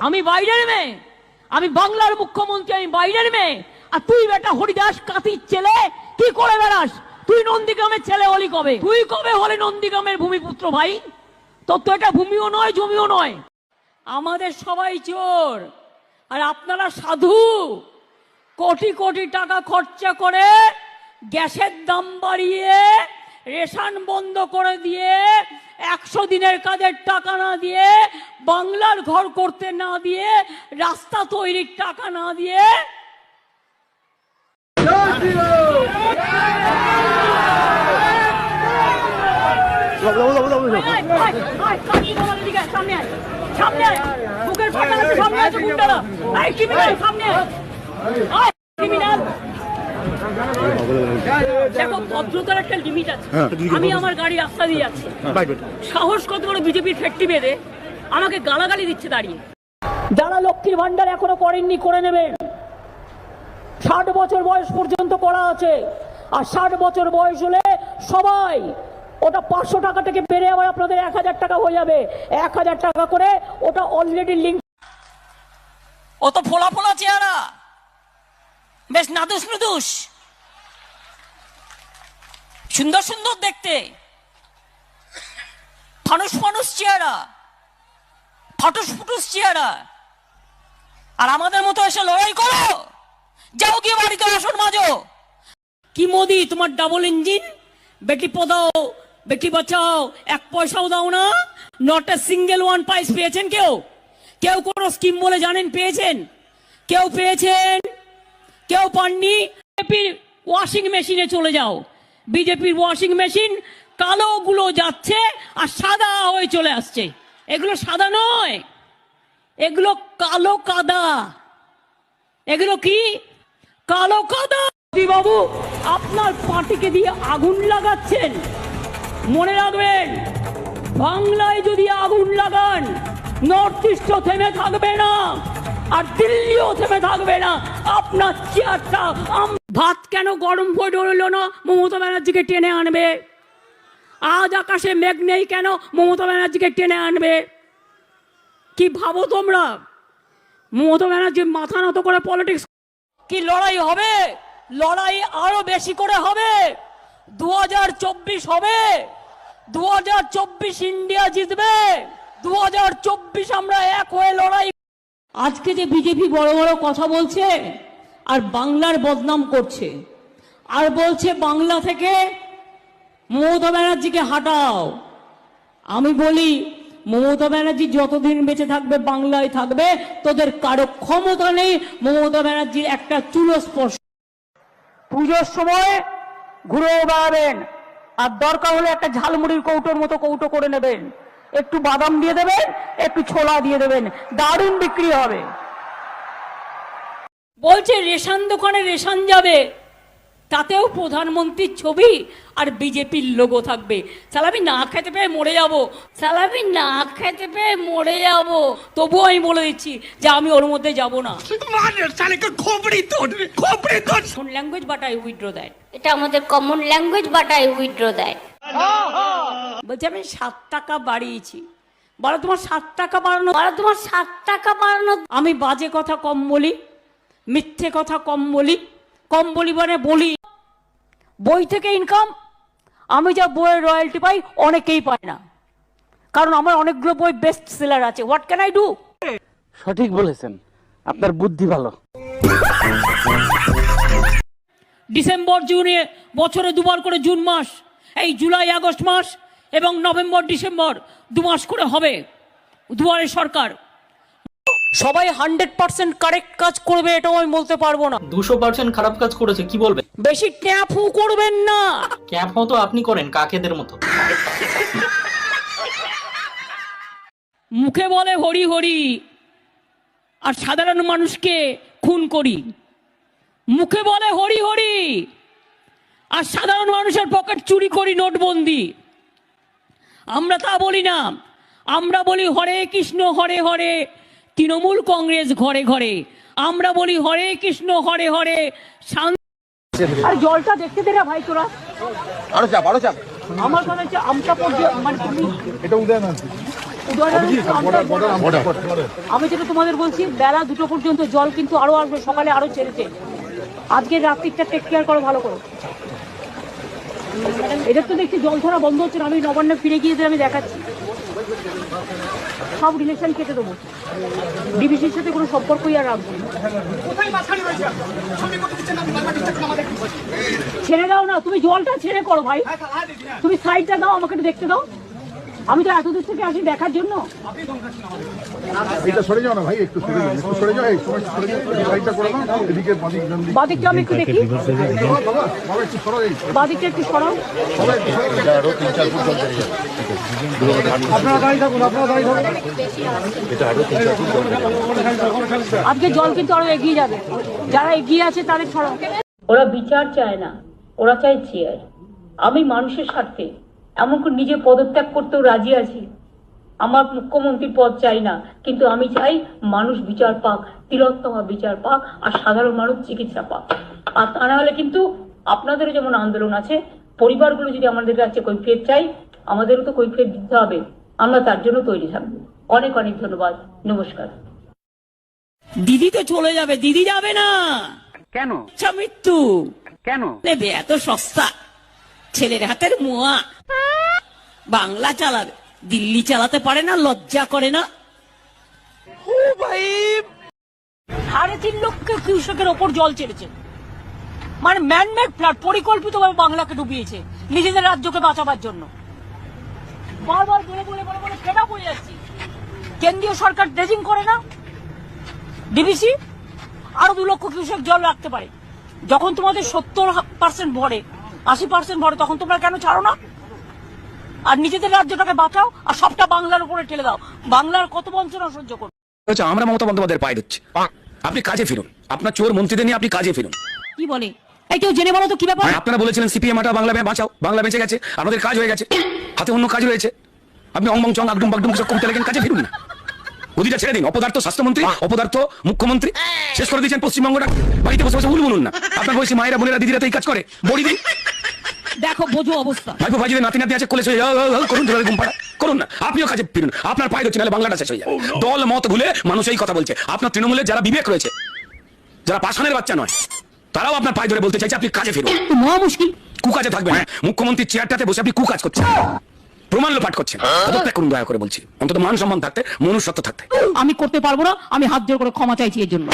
আমি বাইরের মেয়ে। আমি বাংলার মুখ্যমন্ত্রী, আমি বাইরের মেয়ে। আর তুই বেটা হরিদাস কাতির ছেলে, কি করে বেড়াস? তুই নন্দীগ্রামের ছেলে হলি কবে? তুই কবে হলে নন্দীগ্রামের ভূমিপুত্র ভাই? তোর তো এটা ভূমিও নয়, জমিও নয়। আমাদের সবাই চোর। আর আপনারা সাধু। কোটি কোটি টাকা খরচা করে গ্যাসের দাম বাড়িয়ে রেশন বন্ধ করে দিয়ে একশো দিনের কাজের টাকা না দিয়ে বাংলার ঘর করতে না দিয়ে রাস্তা তৈরির টাকা না দিয়ে আয়, আয়, সামনে আয়, সামনে আয়। সামনে। আয়, সামনে আয়। দেখো ভদ্রতার একটা লিমিট আছে। আমি আমার গাড়ি রাস্তা দিয়ে যাচ্ছি। সাহস কত বড় বিজেপির ফ্যাক্টরি বেঁধে আমাকে গালাগালি দিচ্ছে দাঁড়িয়ে। যারা লক্ষ্মীর ভান্ডার এখনও করেননি করে নেবেন ষাট বছর বয়স পর্যন্ত করা আছে। আর ষাট বছর বয়স হলে সবাই ওটা পাঁচশো টাকা থেকে বেড়ে আবার আপনাদের এক হাজার টাকা হয়ে যাবে। এক হাজার টাকা করে ওটা অলরেডি লিঙ্ক ও তো ফোলা ফোলা চেহারা। বেশ নাদুস নুদুস সুন্দর সুন্দর দেখতে। ফানুস ফানুস চেহারা। ফাটুস ফুটুস চেহারা। আর আমাদের মতো এসে লড়াই করো। যাও গিয়ে বাড়িতে আসন মাজো কি মোদি, তোমার ডাবল ইঞ্জিন বেটি পদাও, বেটি বাঁচাও, এক পয়সাও দাও না। Not a single one price পেয়েছেন কেউ? কেউ কোনো স্কিম বলে জানেন পেয়েছেন? কেউ পেয়েছেন? কেউ পাননি? ওয়াশিং মেশিনে চলে যাও। বিজেপির ওয়াশিং মেশিন কালো গুলো যাচ্ছে আর সাদা হয়ে চলে আসছে। এগুলো সাদা নয় এগুলো কালো কাদা। এগুলো কি? কালো কাদা। বাবু আপনার পার্টিকে দিয়ে আগুন লাগাচ্ছেন মনে রাখবেন বাংলায় যদি আগুন লাগান নর্থ ইস্টও থেমে থাকবে না আর দিল্লিও থেমে থাকবে না। আপনার চেয়ারটা ভাত কেন গরম হয়ে রইল না? মমতা ব্যানার্জিকে টেনে আনবে। আজ আকাশে মেঘ নেই কেন মমতা ব্যানার্জিকে টেনে আনবে? কি ভাবো তোমরা? মমতা ব্যানার্জি মাথা নত করে পলিটিক্স কি লড়াই হবে? লড়াই আরও বেশি করে হবে। দু হাজার চব্বিশ হবে। দু হাজার চব্বিশ ইন্ডিয়া জিতবে। দু হাজার চব্বিশ আমরা এক হয়ে লড়াই। আজকে যে বিজেপি বড় বড় কথা বলছে আর বাংলার বদনাম করছে। আর বলছে, বাংলা থেকে মমতা ব্যানার্জিকে হাটাও। আমি বলি, মমতা ব্যানার্জি যতদিন বেঁচে থাকবে, বাংলায় থাকবে, তোদের কারও ক্ষমতা নেই। মমতা ব্যানার্জির একটা চুলো স্পর্শ পুজোর সময় ঘুরে বেড়াবেন, আর দরকার হলে একটা ঝালমুড়ির কৌটোর মতো কৌটো করে নেবেন। একটু বাদাম দিয়ে দেবেন, একটু ছোলা দিয়ে দেবেন। দারুণ বিক্রি হবে। বলছে রেশন দোকানে রেশন যাবে। তাতেও প্রধানমন্ত্রীর ছবি আর বিজেপির লোগো থাকবে। স্যার না খেতে পেয়ে মরে যাব। স্যার না খেতে পেয়ে মরে যাব। তবুও আমি বলে দিচ্ছি যে আমি ওর মধ্যে যাব না। কোন language but I withdraw that এটা আমাদের common language but I withdraw that বলছে আমি সাত টাকা বাড়িয়েছি। বলো তোমার সাত টাকা বাড়ানো বলো তোমার সাত টাকা বাড়ানো আমি বাজে কথা কম বলি। মিথ্যে কথা কম বলি কম বলি মানে বলি। বই থেকে ইনকাম আমি যা বইয়ের রয়্যালটি পাই অনেকেই পায় না। কারণ আমার অনেকগুলো বই বেস্ট সেলার আছে। হোয়াট ক্যান আই ডু সঠিক বলেছেন। আপনার বুদ্ধি ভালো। ডিসেম্বর জুনে বছরে দুবার করে জুন মাস এই জুলাই আগস্ট মাস এবং নভেম্বর ডিসেম্বর দু মাস করে হবে। দুয়ারে সরকার সবাই হান্ড্রেড পার্সেন্ট কারেক্ট কাজ করবে এটাও আমি বলতে পারব না। দুশো পার্সেন্ট খারাপ কাজ করেছে কি বলবেন বেশি ট্যাপু করবেন না। ক্যাপ মতো আপনি করেন কাকেদের মতো। মুখে বলে হরি হরি আর সাধারণ মানুষকে খুন করি। মুখে বলে হরি হরি আর সাধারণ মানুষের পকেট চুরি করি নোটবন্দি। আমরা তা বলি না। আমরা বলি হরে কৃষ্ণ হরে হরে। তৃণমূল কংগ্রেস ঘরে ঘরে। আমরা বলি হরে কৃষ্ণ হরে হরে। শান্তি আর জলটা দেখতে দে না ভাই তোরা। আরও চাপ আরও চাপ। আমার কথা হচ্ছে আমটা পর্যন্ত মানে তুমি এটা উদয় আমি যেটা তোমাদের বলছি বেলা দুটো পর্যন্ত জল কিন্তু আরও আসবে সকালে আরও ছেড়েছে। আজকে রাত্রিটা টেক কেয়ার করো ভালো করো। এদের তো দেখছি জল ধরা বন্ধ হচ্ছে না আমি নবান্নে ফিরে গিয়ে আমি দেখাচ্ছি। সব রিলেশন কেটে দেবো। ডিবিসির সাথে কোনো সম্পর্কই আর রাখব ছেড়ে দাও না তুমি জলটা ছেড়ে করো ভাই। তুমি সাইডটা দাও আমাকে একটু দেখতে দাও। আমি তো এত দূর থেকে আসি দেখার জন্য। এইটা সরে যাও না ভাই একটু সরে যাও একটু সরে যাও এই সময় সরে যাও করে দাও এদিকে বাদিক ডান দিকে। বাদিকটা আমি একটু দেখি। বাবা বাবা বাবা একটু সরো এই। বাদিকটা একটু সরাও। বাবা একটু সরো আজকে জল কিন্তু আরও এগিয়ে যাবে। যারা এগিয়ে আছে তাদের সরাও। ওরা বিচার চায় না ওরা চায় চেয়ার। আমি মানুষের স্বার্থে এমনকি নিজে পদত্যাগ করতেও রাজি আছি। আমার মুখ্যমন্ত্রীর পদ চাই না কিন্তু আমি চাই মানুষ বিচার পাক তিলোত্তমা বিচার পাক আর সাধারণ মানুষ চিকিৎসা পাক। আর তা না হলে কিন্তু আপনাদেরও যেমন আন্দোলন আছে পরিবারগুলো যদি আমাদের কাছে কৈফিয়ত চাই আমাদেরও তো কৈফিয়ত দিতে হবে। আমরা তার জন্য তৈরি থাকব। অনেক অনেক ধন্যবাদ। নমস্কার। দিদি তো চলে যাবে দিদি যাবে না। কেন? আচ্ছা মৃত্যু। কেন? এত সস্তা। ছেলের হাতের মোয়া। বাংলা চালাবে। দিল্লি চালাতে পারে না লজ্জা করে না। ও ভাই। সাড়ে তিন লক্ষ কৃষকের ওপর জল ছেড়েছে মানে ম্যানমেড ফ্লাড পরিকল্পিতভাবে বাংলাকে ডুবিয়েছে নিজেদের রাজ্যকে বাঁচাবার জন্য। বারবার বলে বলে বলে বলে ফেরা পড়ে যাচ্ছি। কেন্দ্রীয় সরকার ড্রেজিং করে না? ডিবিসি আরও দু লক্ষ কৃষক জল রাখতে পারে। যখন তোমাদের সত্তর পার্সেন্ট ভরে আশি পার্সেন্ট ভরে তখন তোমরা কেন ছাড়ো না? আর নিজেদের রাজ্যটাকে বাঁচাও আর সবটা বাংলার উপরে ঠেলে দাও। বাংলার কত বঞ্চনা সহ্য করবে হচ্ছে আমরা মমতা বন্দ্যোপাধ্যায়ের পায়ে দিচ্ছি আপনি কাজে ফিরুন। আপনার চোর মন্ত্রীদের নিয়ে আপনি কাজে ফিরুন। কি বলে? এই কেউ জেনে বলো তো কি ব্যাপার? আপনারা বলেছিলেন সিপিএম আটা বাংলা বাঁচাও বাংলা বেঁচে গেছে আপনাদের কাজ হয়ে গেছে। হাতে অন্য কাজ রয়েছে। আপনি অংবং চং আগডুম বাগডুম সব কবিতা লেখেন কাজে ফিরুন না। গদিটা ছেড়ে দিন। অপদার্থ স্বাস্থ্যমন্ত্রী অপদার্থ মুখ্যমন্ত্রী শেষ করে দিয়েছেন পশ্চিমবঙ্গটা। বাড়িতে বসে বসে উল বলুন না। আপনার বয়সী মায়েরা বোনেরা দিদিরা তো এই কাজ করে। বড়ি দিন। দেখো বোঝো অবস্থা। ভাইপো ভাইজিদের নাতি নাতি আছে কোলে শুয়ে যাও, করুন ধরে ঘুম পাড়া করুন না। আপনিও কাজে ফিরুন। আপনার পায়ে হচ্ছে নাহলে বাংলাটা শেষ হয়ে যাবে। দল মত ভুলে মানুষ এই কথা বলছে। আপনার তৃণমূলের যারা বিবেক রয়েছে যারা পাষাণের বাচ্চা নয় তারাও আপনার পায়ে ধরে বলতে চাইছে আপনি কাজে ফিরুন। মহা মুশকিল। কুকাজে থাকবেন মুখ্যমন্ত্রীর চেয়ারটাতে বসে আপনি কুকাজ করছেন। প্রমাণ লোপাট করছেন। পদত্যাগ করুন দয়া করে বলছি। অন্তত মান সম্মান থাকতে মনুষ্যত্ব থাকতে। আমি করতে পারব না আমি হাত জোর করে ক্ষমা চাইছি এর জন্য।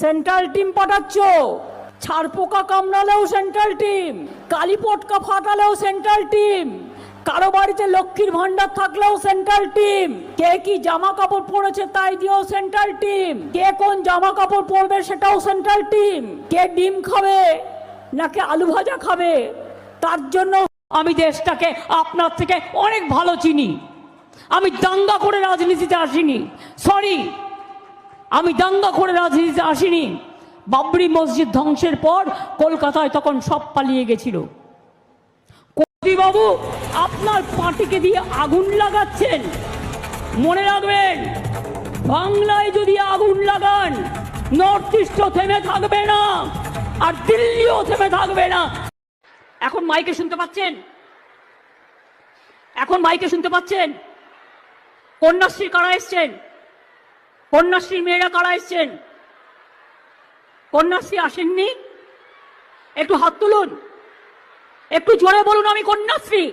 সেন্ট্রাল টিম পাঠাচ্ছ। ছাড় পোকা কামড়ালেও সেন্ট্রাল টিম কালি পটকা ফাটালেও সেন্ট্রাল টিম কারও বাড়িতে লক্ষ্মীর ভান্ডার থাকলেও সেন্ট্রাল টিম কে কি জামা কাপড় পরেছে তাই দিয়েও সেন্ট্রাল টিম কে কোন জামা কাপড় পরবে সেটাও সেন্ট্রাল টিম কে ডিম খাবে নাকি আলু ভাজা খাবে, তার জন্য আমি দেশটাকে আপনার থেকে অনেক ভালো চিনি। আমি দাঙ্গা করে রাজনীতিতে আসিনি সরি আমি দাঙ্গা করে রাজনীতিতে আসিনি। বাবরি মসজিদ ধ্বংসের পর কলকাতায় তখন সব পালিয়ে গেছিল। বাবু আপনার পার্টিকে দিয়ে আগুন লাগাচ্ছেন। মনে রাখবেন, বাংলায় যদি আগুন লাগান, নর্থ ইস্টও থেমে থাকবে না, আর দিল্লিও থেমে থাকবে না। এখন মাইকে শুনতে পাচ্ছেন? এখন মাইকে শুনতে পাচ্ছেন? কন্যাশ্রী কারা এসছেন? কন্যাশ্রী মেয়েরা কারা এসছেন? কন্যাশ্রী আসেননি? একটু হাত তুলুন। একটু জোরে বলুন আমি কন্যাশ্রী।